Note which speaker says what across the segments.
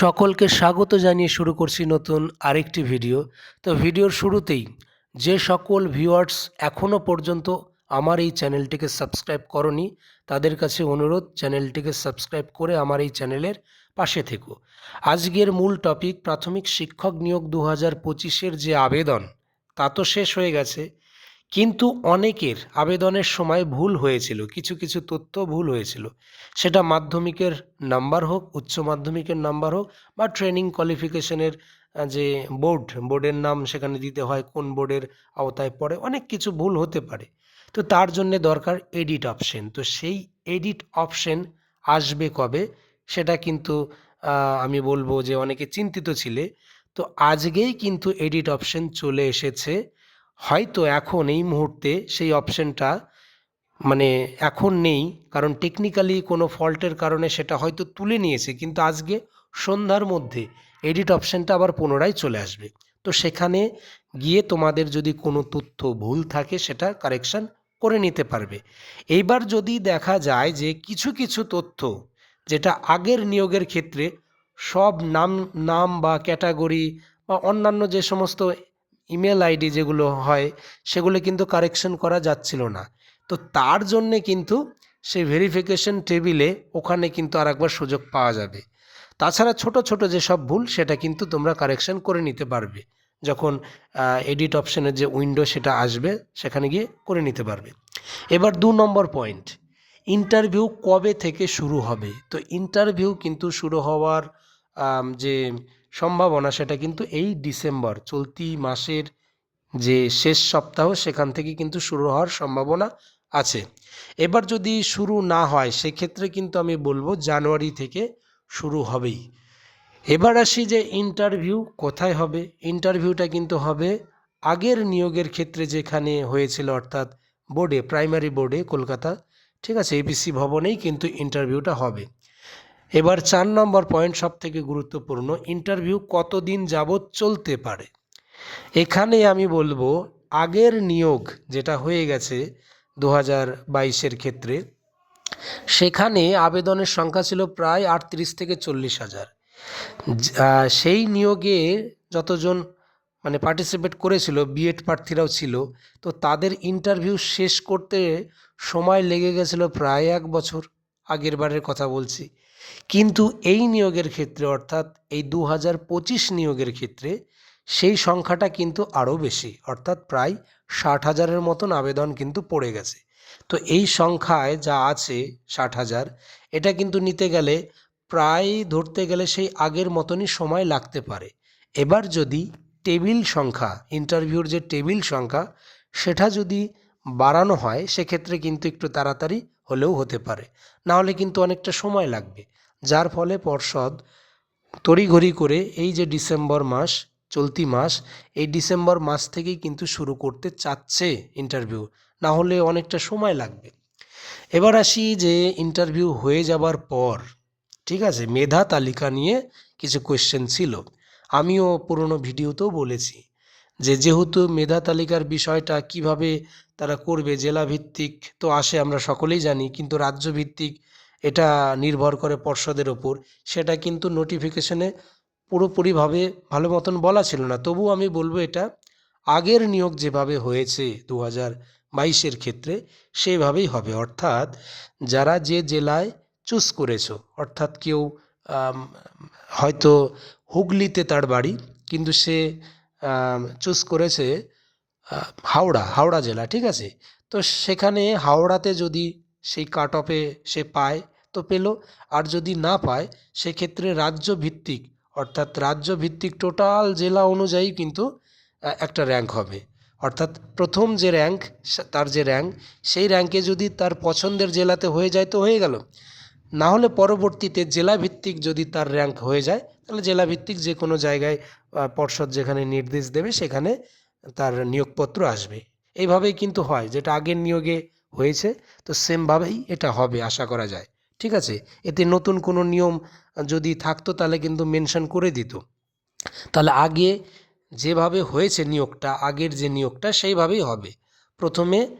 Speaker 1: সকলকে স্বাগত জানিয়ে শুরু করছি নতুন আরেকটি ভিডিও। তো ভিডিওর শুরুতেই যে সকল ভিউয়ার্স এখনও পর্যন্ত আমার এই চ্যানেলটিকে সাবস্ক্রাইব করনি, তাদের কাছে অনুরোধ, চ্যানেলটিকে সাবস্ক্রাইব করে আমার এই চ্যানেলের পাশে থেকো। আজকের মূল টপিক প্রাথমিক শিক্ষক নিয়োগ দু হাজার পঁচিশের যে আবেদন, তা তো শেষ হয়ে গেছে। কিন্তু অনেকের আবেদনের সময় ভুল হয়েছিল, কিছু কিছু তথ্য ভুল হয়েছিল। সেটা মাধ্যমিকের নাম্বার হোক, উচ্চ মাধ্যমিকের নাম্বার হোক বা ট্রেনিং কোয়ালিফিকেশনের যে বোর্ড, বোর্ডের নাম সেখানে দিতে হয়, কোন বোর্ডের আওতায় পড়ে, অনেক কিছু ভুল হতে পারে। তো তার জন্যে দরকার এডিট অপশন। তো সেই এডিট অপশন আসবে কবে, সেটা কিন্তু আমি বলব যে অনেকে চিন্তিত ছিলে। তো আজকেই কিন্তু এডিট অপশন চলে এসেছে। হয়তো এখন এই মুহূর্তে সেই অপশনটা মানে এখন নেই, কারণ টেকনিক্যালি কোনো ফল্টের কারণে সেটা হয়তো তুলে নিয়েছে, কিন্তু আজকে সন্ধ্যার মধ্যে এডিট অপশনটা আবার পুনরায় চলে আসবে। তো সেখানে গিয়ে তোমাদের যদি কোনো তথ্য ভুল থাকে, সেটা কারেকশন করে নিতে পারবে। এইবার যদি দেখা যায় যে কিছু কিছু তথ্য যেটা আগের নিয়োগের ক্ষেত্রে সব নাম নাম বা ক্যাটাগরি বা অন্যান্য যে সমস্ত ইমেল আইডি যেগুলো হয়, সেগুলো কিন্তু কারেকশন করা যাচ্ছিল না। তো তার জন্যে কিন্তু সেই ভেরিফিকেশন টেবিলে ওখানে কিন্তু আর একবার সুযোগ পাওয়া যাবে। তাছাড়া ছোট ছোট যেসব ভুল, সেটা কিন্তু তোমরা কারেকশন করে নিতে পারবে। যখন এডিট অপশনের যে উইন্ডো সেটা আসবে, সেখানে গিয়ে করে নিতে পারবে। এবার দু নম্বর পয়েন্ট ইন্টারভিউ কবে থেকে শুরু হবে? তো ইন্টারভিউ কিন্তু শুরু হওয়ার যে সম্ভাবনা সেটা কিন্তু এই ডিসেম্বর, চলতি মাসের যে শেষ সপ্তাহ সেখান থেকে কিন্তু শুরু হওয়ার সম্ভাবনা আছে। এবার যদি শুরু না হয়, সেক্ষেত্রে কিন্তু আমি বলব জানুয়ারি থেকে শুরু হবেই। এবার আসি যে ইন্টারভিউ কোথায় হবে? ইন্টারভিউটা কিন্তু হবে আগের নিয়োগের ক্ষেত্রে যেখানে হয়েছিল, অর্থাৎ বোর্ডে, প্রাইমারি বোর্ডে, কলকাতা, ঠিক আছে এবিসি ভবনেই কিন্তু ইন্টারভিউটা হবে। এবার চার নম্বর পয়েন্ট সব থেকে গুরুত্বপূর্ণ ইন্টারভিউ কতদিন যাবৎ চলতে পারে? এখানে আমি বলব, আগের নিয়োগ যেটা হয়ে গেছে দু হাজার বাইশের ক্ষেত্রে, সেখানে আবেদনের সংখ্যা ছিল প্রায় আটত্রিশ থেকে চল্লিশ হাজার। সেই নিয়োগে যতজন মানে পার্টিসিপেট করেছিল বিএড প্রার্থীরাও ছিল, তো তাদের ইন্টারভিউ শেষ করতে সময় লেগে গেছিল প্রায় এক বছর, আগের বারের কথা বলছি। কিন্তু এই নিয়োগের ক্ষেত্রে, অর্থাৎ এই দু হাজার পঁচিশ নিয়োগের ক্ষেত্রে, সেই সংখ্যাটা কিন্তু আরও বেশি, অর্থাৎ প্রায় ষাট হাজারের মতন আবেদন কিন্তু পড়ে গেছে। তো এই সংখ্যায় যা আছে ষাট হাজার এটা কিন্তু নিতে গেলে প্রায় ধরতে গেলে সেই আগের মতনই সময় লাগতে পারে। এবার যদি টেবিল সংখ্যা, ইন্টারভিউর যে টেবিল সংখ্যা, সেটা যদি বাড়ানো হয়, সেক্ষেত্রে কিন্তু একটু তাড়াতাড়ি হলেও হতে পারে। না হলে কিন্তু অনেকটা সময় লাগবে। যার ফলে পর্ষদ তড়িঘড়ি করে এই যে ডিসেম্বর মাস, চলতি মাস, এই ডিসেম্বর মাস থেকেই কিন্তু শুরু করতে চাচ্ছে ইন্টারভিউ। না হলে অনেকটা সময় লাগবে। এবার আসি যে ইন্টারভিউ হয়ে যাবার পর, ঠিক আছে, মেধা তালিকা নিয়ে কিছু কোয়েশ্চেন ছিল। আমিও পুরনো ভিডিওতেও বলেছি। যে যেহেতু মেধা তালিকার বিষয়টা কীভাবে তারা করবে জেলা ভিত্তিক তো আসে আমরা সকলেই জানি, কিন্তু রাজ্য ভিত্তিক এটা নির্ভর করে পর্ষদের ওপর। সেটা কিন্তু নোটিফিকেশনে পুরোপুরিভাবে ভালো মতন বলা ছিল না। তবুও আমি বলব এটা, আগের নিয়োগ যেভাবে হয়েছে দু হাজার বাইশের ক্ষেত্রে, সেভাবেই হবে। অর্থাৎ যারা যে জেলায় চুজ করেছ, অর্থাৎ কেউ হয়তো হুগলিতে তার বাড়ি, কিন্তু সে চুজ করেছে হাওড়া হাওড়া জেলা, ঠিক আছে? তো সেখানে হাওড়াতে যদি সেই কাট অফে সে পায়, তো পেল। আর যদি না পায়, সেক্ষেত্রে রাজ্য ভিত্তিক অর্থাৎ রাজ্য ভিত্তিক টোটাল জেলা অনুযায়ী কিন্তু একটা র্যাঙ্ক হবে। অর্থাৎ প্রথম যে র্যাঙ্ক তার যে র্যাঙ্ক সেই র্যাঙ্কে যদি তার পছন্দের জেলাতে হয়ে যায়, তো হয়ে গেল। না হলে পরবর্তীতে জেলাভিত্তিক যদি তার র্যাঙ্ক হয়ে যায়, তাহলে জেলাভিত্তিক যে কোনো জায়গায় পর্ষদ যেখানে নির্দেশ দেবে সেখানে তার নিয়োগপত্র আসবে। এইভাবেই কিন্তু হয়, যেটা আগের নিয়োগে হয়েছে, তো সেমভাবেই এটা হবে, আশা করা যায়। ঠিক আছে? এতে নতুন কোনো নিয়ম যদি থাকতো, তাহলে কিন্তু মেনশন করে দিত। তাহলে আগে যেভাবে হয়েছে নিয়োগটা, আগের যে নিয়োগটা, সেইভাবেই হবে। প্রথমে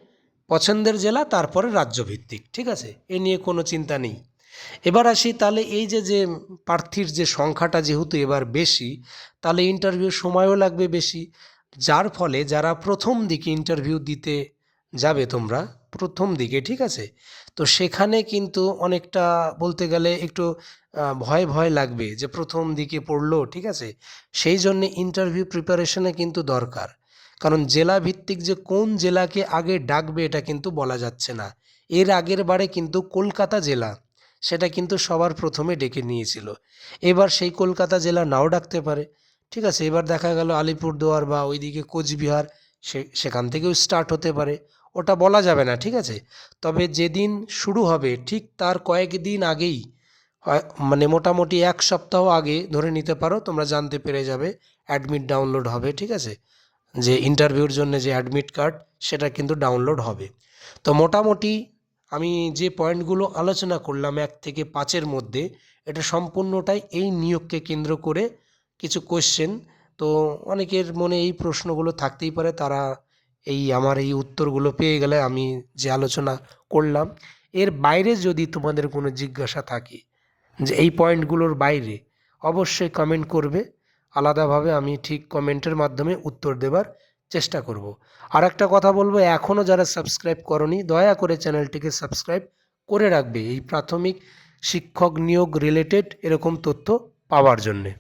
Speaker 1: পছন্দের জেলা, তারপরে রাজ্যভিত্তিক। ঠিক আছে? এ নিয়ে কোনো চিন্তা নেই। এবার আসি তাহলে এই যে যে প্রার্থীর যে সংখ্যাটা যেহেতু এবার বেশি, তাহলে ইন্টারভিউ সময়ও লাগবে বেশি। যার ফলে যারা প্রথম দিকে ইন্টারভিউ দিতে যাবে তোমরা, প্রথম দিকে, ঠিক আছে? তো সেখানে কিন্তু অনেকটা বলতে গেলে একটু ভয় ভয় লাগবে যে প্রথম দিকে পড়ল, ঠিক আছে? সেই জন্যে ইন্টারভিউ প্রিপারেশনে কিন্তু দরকার। কারণ জেলা ভিত্তিক যে কোন জেলাকে আগে ডাকবে, এটা কিন্তু বলা যাচ্ছে না। এর আগের বারে কিন্তু কলকাতা জেলা সেটা কিন্তু সবার প্রথমে ডেকে নিয়েছিল। এবার সেই কলকাতা জেলা নাও ডাকতে পারে। ঠিক আছে, এবার দেখা গেল আলিপুরদুয়ার বা ওইদিকে কোচবিহার, সে, সেখান থেকেও স্টার্ট হতে পারে। ওটা বলা যাবে না, ঠিক আছে? তবে যেদিন শুরু হবে, ঠিক তার কয়েকদিন আগেই মানে মোটামুটি এক সপ্তাহ আগে ধরে নিতে পারো, তোমরা জানতে পেরে যাবে অ্যাডমিট ডাউনলোড হবে, ঠিক আছে? যে ইন্টারভিউর জন্য যে অ্যাডমিট কার্ড সেটা কিন্তু ডাউনলোড হবে। তো মোটামুটি আমি যে পয়েন্টগুলো আলোচনা করলাম এক থেকে পাঁচের মধ্যে, এটা সম্পূর্ণটাই এই নিয়োগকে কেন্দ্র করে কিছু কোশ্চেন তো অনেকের মনে এই প্রশ্নগুলো থাকতেই পারে, তারা এই আমার এই উত্তরগুলো পেয়ে গেলে আমি যে আলোচনা করলাম। এর বাইরে যদি তোমাদের কোনো জিজ্ঞাসা থাকে যে এই পয়েন্টগুলোর বাইরে, অবশ্যই কমেন্ট করবে। আলাদাভাবে আমি ঠিক কমেন্টের মাধ্যমে উত্তর দেবার চেষ্টা করব। আর একটা কথা বলব এখনও যারা সাবস্ক্রাইব করনি, দয়া করে চ্যানেলটিকে সাবস্ক্রাইব করে রাখবে এই প্রাথমিক শিক্ষক নিয়োগ রিলেটেড এরকম তথ্য পাওয়ার জন্যে।